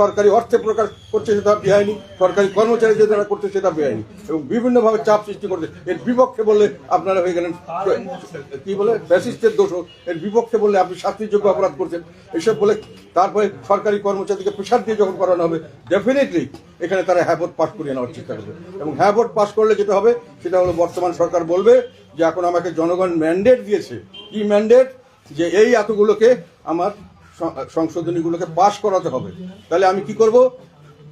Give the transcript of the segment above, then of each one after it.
সরকারি অর্থে প্রকাশ করছে সেটা বেআইনি, সরকারি কর্মচারী যে তারা করছে সেটা বেআইনি এবং বিভিন্নভাবে চাপ সৃষ্টি করছে। এর বিপক্ষে বললে আপনারা হয়ে গেলেন কি বলে, ফ্যাসিস্টের দোষ এর বিপক্ষে বললে আপনি শাস্তিযোগ্য অপরাধ করছেন। এসব বলে তারপরে সরকারি কর্মচারীকে প্রেশার দিয়ে যখন করানো হবে ডেফিনেটলি এখানে তারা হ্যাঁ ভোট পাস করিয়ে নেওয়ার চেষ্টা করবে। এবং হ্যাঁ ভোট পাস করলে যেটা হবে, সেটা হলো বর্তমান সরকার বলবে যে, এখন আমাকে জনগণ ম্যান্ডেট দিয়েছে। কি ম্যান্ডেট যে এই এতগুলোকে আমার সংশোধনীগুলোকে পাশ করাতে হবে। তাহলে আমি কি করব?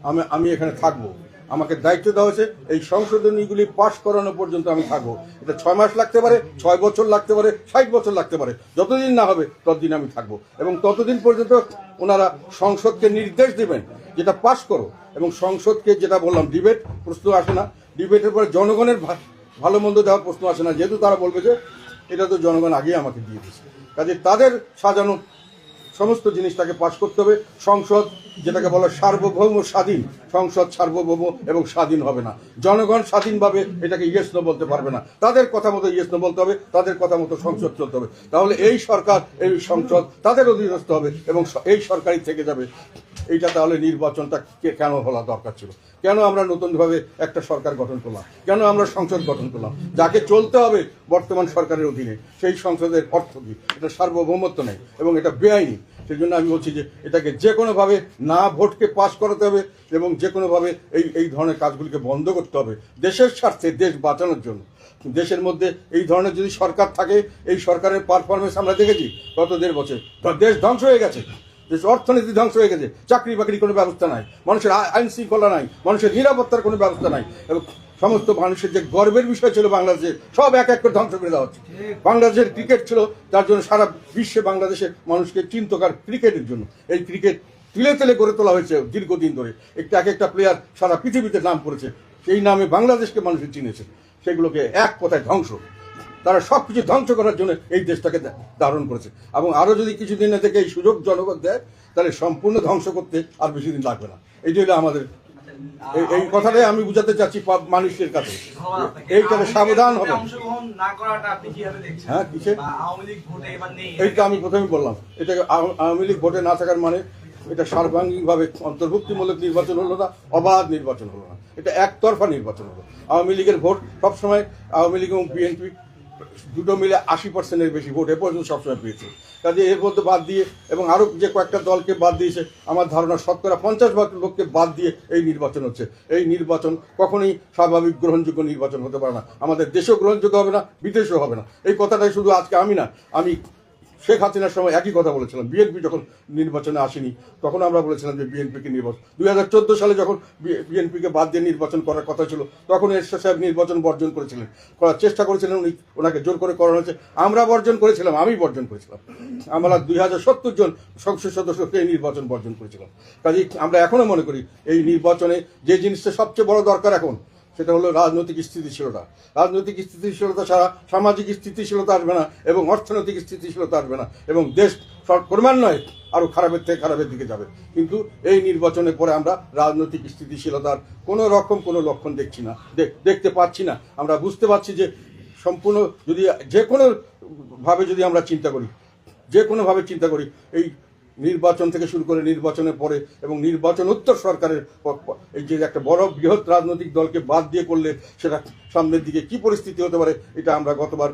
আমি আমি এখানে থাকব। আমাকে দায়িত্ব দেওয়া হয়েছে, এই সংশোধনীগুলি পাশ করানো পর্যন্ত আমি থাকব। এটা ছয় মাস লাগতে পারে, ছয় বছর লাগতে পারে, ষাট বছর লাগতে পারে। যতদিন না হবে, ততদিন আমি থাকব। এবং ততদিন পর্যন্ত ওনারা সংসদকে নির্দেশ দেবেন যেটা পাশ করো। এবং সংসদকে যেটা বললাম, ডিবেট, প্রশ্ন আসে না। ডিবেটের পরে জনগণের ভালো মন্দ দেওয়ার প্রশ্ন আসে না। যেহেতু তারা বলবে যে, এটা তো জনগণ আগেই আমাকে দিয়ে দিয়েছে। কাজে তাদের সাজানো সমস্ত জিনিসটাকে পাশ করতে হবে। সংসদ, যেটাকে বলা সার্বভৌম স্বাধীন, সংসদ সার্বভৌম এবং স্বাধীন হবে না। জনগণ স্বাধীনভাবে এটাকে ইয়েস নো বলতে পারবে না। তাদের কথা মতো ইয়েস নো বলতে হবে, তাদের কথা মতো সংসদ চলতে হবে। তাহলে এই সরকার, এই সংসদ তাদের অধীনস্থ হবে এবং এই সরকারই থেকে যাবে। এইটা তাহলে নির্বাচনটা কেন হওয়া দরকার ছিল? কেন আমরা নতুনভাবে একটা সরকার গঠন করলাম? কেন আমরা সংসদ গঠন করলাম? যাকে চলতে হবে বর্তমান সরকারের অধীনে, সেই সংসদের অর্থ কী? এটা সার্বভৌমত্ব নেই এবং এটা বেআইনি। সেই জন্য আমি বলছি যে এটাকে যে কোনোভাবে না ভোটকে পাশ করাতে হবে এবং যে কোনোভাবে এই এই ধরনের কাজগুলিকে বন্ধ করতে হবে দেশের স্বার্থে, দেশ বাঁচানোর জন্য। দেশের মধ্যে এই ধরনের যদি সরকার থাকে, এই সরকারের পারফরমেন্স আমরা দেখেছি গত দেড় বছর। দেশ ধ্বংস হয়ে গেছে। দেশ অর্থনীতি ধ্বংস হয়ে গেছে, চাকরি বাকরি কোনো ব্যবস্থা নাই, মানুষের আইন শৃঙ্খলা নাই, মানুষের নিরাপত্তার কোনো ব্যবস্থা নাই, এবং সমস্ত মানুষের যে গর্বের বিষয় ছিল বাংলাদেশে সব এক এক করে ধ্বংস করে দেওয়া হচ্ছে। বাংলাদেশের ক্রিকেট ছিল যার জন্য সারা বিশ্বে বাংলাদেশের মানুষকে চিন্তকার ক্রিকেটের জন্য। এই ক্রিকেট তিলে তেলে গড়ে তোলা হয়েছে দীর্ঘদিন ধরে। একটা এক একটা প্লেয়ার সারা পৃথিবীতে নাম করেছে। সেই নামে বাংলাদেশকে মানুষের চিনেছে। সেগুলোকে এক কথায় ধ্বংস। তারা সব কিছু ধ্বংস করার জন্য এই দেশটাকে ধারণ করেছে। এবং আরও যদি কিছুদিন থেকে এই সুযোগ জনগণ দেয় তাহলে সম্পূর্ণ ধ্বংস করতে আর বেশি দিন লাগবে না। এই হলো আমাদের এই- এই কথাটাই আমি বুঝাতে চাচ্ছি মানুষের কাছে। এইটাতে সাবধান হবে হ্যাঁ, কিসে? নেই। এইটা আমি প্রথমে বললাম। এটা আওয়ামী লীগ ভোটে না থাকার মানে এটা সার্বাঙ্গিকভাবে অন্তর্ভুক্তিমূলক নির্বাচন হলো না অবাধ নির্বাচন হলো না। এটা একতরফা নির্বাচন হলো। আওয়ামী লীগের ভোট সবসময় আওয়ামী লীগ এবং বিএনপি দুটো মিলে আশি পার্সেন্টের বেশি ভোট এ পর্যন্ত সবসময় পেয়েছে। কাজে এর মধ্যে বাদ দিয়ে এবং আরও যে কয়েকটা দলকে বাদ দিয়েছে, আমার ধারণা শতকরা পঞ্চাশ ভাগ লোককে বাদ দিয়ে এই নির্বাচন হচ্ছে। এই নির্বাচন কখনোই স্বাভাবিক গ্রহণযোগ্য নির্বাচন হতে পারে না। আমাদের দেশেও গ্রহণযোগ্য হবে না, বিদেশেও হবে না। এই কথাটাই শুধু আজকে আমি না, আমি শেখ হাসিনার সময় একই কথা বলেছিলাম। বিএনপি যখন নির্বাচনে আসেনি, তখন আমরা বলেছিলাম যে বিএনপিকে নির্বাচন দুই হাজার চোদ্দ সালে যখন বিএনপিকে বাদ দিয়ে নির্বাচন করার কথা ছিল, তখন এরশাদ সাহেব নির্বাচন বর্জন করেছিলেন। করার চেষ্টা করেছিলেন, উনি ওনাকে জোর করে করানো হয়েছে। আমরা বর্জন করেছিলাম, আমি বর্জন করেছিলাম। আমরা দুই হাজার সত্তর জন সংসদ সদস্যকে নির্বাচন বর্জন করেছিলাম। কাজে আমরা এখনও মনে করি, এই নির্বাচনে যে জিনিসটা সবচেয়ে বড় দরকার এখন সেটা হলো রাজনৈতিক স্থিতিশীলতা। রাজনৈতিক স্থিতিশীলতা ছাড়া সামাজিক স্থিতিশীলতা আসবে না এবং অর্থনৈতিক স্থিতিশীলতা আসবে না এবং দেশ ক্রমান্বয়ে আরও খারাপের থেকে খারাপের দিকে যাবে। কিন্তু এই নির্বাচনের পরে আমরা রাজনৈতিক স্থিতিশীলতার কোনো রকম কোনো লক্ষণ দেখছি না দেখ- দেখতে পাচ্ছি না। আমরা বুঝতে পারছি যে সম্পূর্ণ যদি যে কোনোভাবে যদি আমরা চিন্তা করি, যে কোনোভাবে চিন্তা করি, এই নির্বাচন থেকে শুরু করে নির্বাচনের পরে এবং নির্বাচন উত্তর সরকারের এই যে একটা বড় বৃহৎ রাজনৈতিক দলকে বাদ দিয়ে করলে সেটা সামনের দিকে কি পরিস্থিতি হতে পারে এটা আমরা গতবার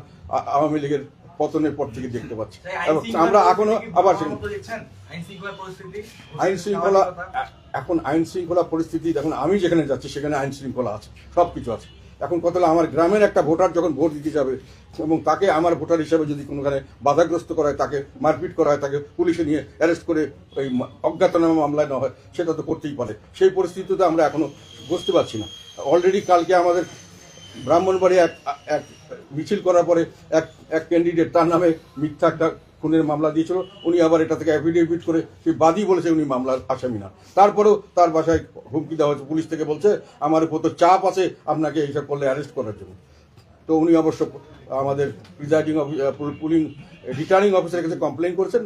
আওয়ামী লীগের পতনের পর থেকে দেখতে পাচ্ছি। এবং আমরা এখনও আবার আইন শৃঙ্খলা? এখন আইন শৃঙ্খলা পরিস্থিতি দেখুন আমি যেখানে যাচ্ছি সেখানে আইন শৃঙ্খলা আছে সব কিছু আছে। এখন কত আমার গ্রামের একটা ভোটার যখন ভোট দিতে যাবে এবং তাকে আমার ভোটার হিসাবে যদি কোনোখানে বাধাগ্রস্ত করা হয় তাকে মারপিট করা হয় তাকে পুলিশে নিয়ে অ্যারেস্ট করে ওই অজ্ঞাতনামা মামলায় না হয়, সেটা তো করতেই পারে। সেই পরিস্থিতিতে আমরা এখনও বুঝতে পারছি না। অলরেডি কালকে আমাদের ব্রাহ্মণবাড়ি এক এক মিছিল করার পরে এক এক ক্যান্ডিডেট তার নামে মিথ্যা একটা খুনের মামলা দিয়েছিল, উনি আবার এটা থেকে অ্যাফিডেভিট করে সে বাদী বলেছে উনি মামলার আসামি না। তারপরেও তার বাসায় হুমকি দেওয়া হয়েছে, পুলিশ থেকে বলছে, আমার উপর তো চাপ আছে আপনাকে এইসব করলে অ্যারেস্ট করার জন্য। তো উনি অবশ্য আমাদের প্রিজাইডিং পুলিং রিটার্নিং অফিসারের কাছে কমপ্লেন করেছেন,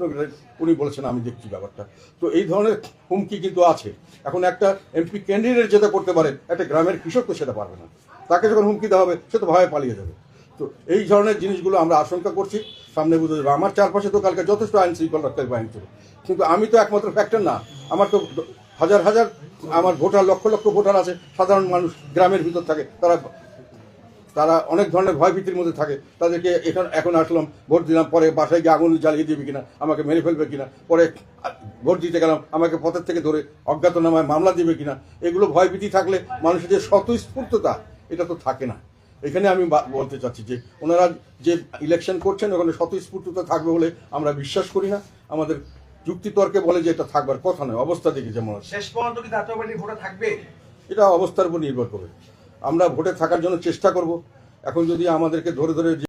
উনি বলেছেন, আমি দেখছি ব্যাপারটা। তো এই ধরনের হুমকি কিন্তু আছে। এখন একটা এমপি ক্যান্ডিডেট যেটা করতে পারে, একটা গ্রামের কৃষক তো সেটা পারবে না। তাকে যখন হুমকি দেওয়া হবে, সে তো ভয়ে পালিয়ে যাবে। তো এই ধরনের জিনিসগুলো আমরা আশঙ্কা করছি। সামনে বুঝতে যাবে, আমার চারপাশে তো কালকে যথেষ্ট আইন শৃঙ্খলা রক্ষাকারী বাহিনী ছিল। কিন্তু আমি তো একমাত্র ফ্যাক্টর না। আমার তো হাজার হাজার, আমার ভোটার, লক্ষ লক্ষ ভোটার আছে। সাধারণ মানুষ গ্রামের ভিতর থাকে। তারা তারা অনেক ধরনের ভয়ভীতির মধ্যে থাকে। তাদেরকে এখন এখন আসলাম, ভোট দিলাম, পরে বাসায় গিয়ে আগুন জ্বালিয়ে দিবে কিনা, আমাকে মেরে ফেলবে কিনা, পরে ভোট দিতে গেলাম, আমাকে পথের থেকে ধরে অজ্ঞাতনামায় মামলা দিবে কিনা, এগুলো ভয়ভীতি থাকলে মানুষের যে স্বতঃস্ফূর্ততা এটা তো থাকে না। এখানে আমি বলতে চাচ্ছি যে ওনারা যে ইলেকশন করছেন ওখানে স্বতঃস্ফূর্ততা থাকবে বলে আমরা বিশ্বাস করি না। আমাদের যুক্তিতর্কে বলে যে এটা থাকবার কথা নয় অবস্থা দেখে যেমন। শেষ পর্যন্ত কি জাতীয় পার্টির ভোটে থাকবে? এটা অবস্থার উপর নির্ভর করবে আমরা ভোটে থাকার জন্য চেষ্টা করব। এখন যদি আমাদেরকে ধরে ধরে